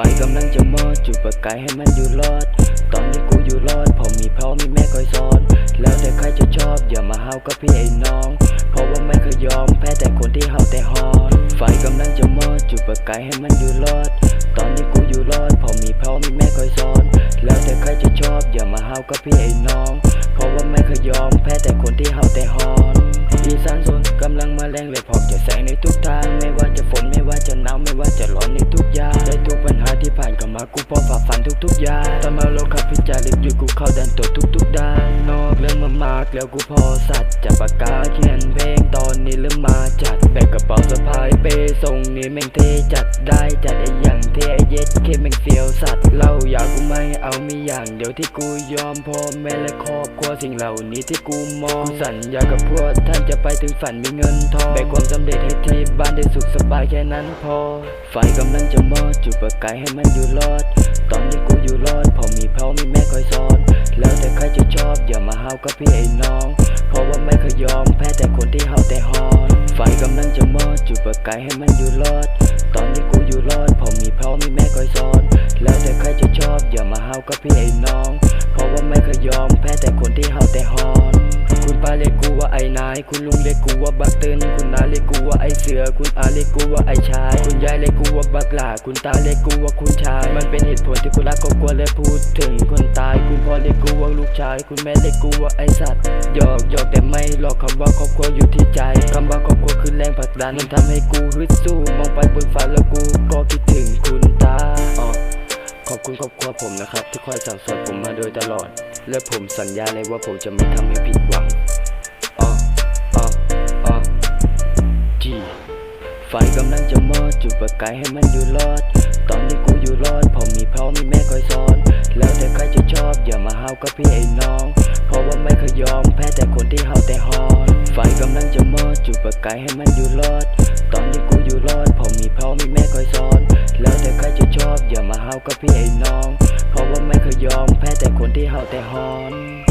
ไฟกำลังจะมอดจุดประกายให้มันอยู่รอด ตอนนี้กูอยู่รอดพอมีพ่อมีแม่คอยสอน แล้วแต่ใครจะชอบอย่ามาเฮากับพี่ไอ้น้อง เพราะว่าไม่เคยยอมแพ้แต่คนที่เฮาแต่ฮอนไฟกำลังจะมอดจุดประกายให้มันอยู่รอด ตอนนี้กูอยู่รอดพอมีพ่อมีแม่คอยสอน แล้วแต่ใครจะชอบอย่ามาเฮากับพี่ไอ้น้อง เพราะว่าไม่เคยยอมแพ้แต่คนที่เฮาแต่ฮอนอีสานโซนกำลังมาแรงเลยพร้อมจะแสงในทุกทางไม่ว่า ๆอย่างตอนมาโลกขับพิจาริบอยู่กูเข้าดันตัวทุกๆด้านนอกเรื่องมามากแล้วกูพอสัตว์จับปากกาเขียนเพลงตอนนี้เริ่มมาจัดแบกกระเป๋าสะพายเป้ส่งนี่แม่งเทจัดได้จัดไอ้อย่างเทไอ้เย็ดเคแม่งเฟียวสัตว์เล่าอยากกูไม่เอามีอย่างเดียวที่กูยอมพ่อแม่และครอบครัวสิ่งเหล่านี้ที่กูมองกูสัญญากับพวกท่านจะไปถึงฝันมีเงินทองแบกความสำเร็จให้ที่บ้านได้สุขสบายแค่นั้นพอไฟกำลังจะมอดจุดประกายให้มันอยู่รอด ตอนนี้กูอยู่รอดเพอมีพ่อมีแม่คอยสอน แล้วแต่ใครจะชอบอย่ามาเฮาวกับพี่ไอ้น้อง เพราะว่าไม่เคยยอมแพ้แต่คนที่เฮาแต่ฮอนไฟกำลังจะมอดจุดประกายให้มันอยู่รอด ตอนนี้กูอยู่รอดเพอมีพ่อมีแม่คอยสอน แล้วแต่ใครจะชอบอย่ามาเฮาวกับพี่ไอ้น้อง เพราะว่าไม่เคยยอมแพ้แต่คนที่เฮาแต่ฮอนาย คุณลุงเรียกกูว่าบักเตินคุณน้าเรียกกูว่าไอเสือ คุณอาเรียกกูว่าไอชาย คุณยายเรียกกูว่าบักหลาคุณตาเรียกกูว่าคุณชาย มันเป็นเหตุผลที่กูรักครอบครัวและพูดถึงคนตาย คุณพ่อเรียกกูว่าลูกชาย คุณแม่เรียกกูว่าไอสัตว์หยอกหยอกแต่ไม่หลอกคำว่าครอบครัวอยู่ที่ใจคำว่าครอบครัวคือแรงผลักดันมันทำให้กูฮึดสู้มองไปบนฟ้าแล้วกูก็คิดถึงคุณตาอ๋อขอบคุณครอบครัวผมนะครับที่คอยสั่งสอนผมมาโดยตลอด และผมสัญญาเลยว่าผมจะไม่ทำให้ผิดหวัง ไฟกำลังจะมอดจุดประกายให้มันอยู่รอด ตอนนี้กูอยู่รอดพอมีพ่อมีแม่คอยสอน แล้วแต่ใครจะชอบอย่ามาเฮากับพี่ไอ้น้อง เพราะว่าไม่เคยยอมแพ้แต่คนที่เฮาแต่ฮอนไฟกำลังจะมอดจุดประกายให้มันอยู่รอด ตอนนี้กูอยู่รอดพอมีพ่อมีแม่คอยสอน แล้วแต่ใครจะชอบอย่ามาเฮากับพี่ไอ้น้อง เพราะว่าไม่เคยยอมแพ้แต่คนที่เฮาแต่ฮอน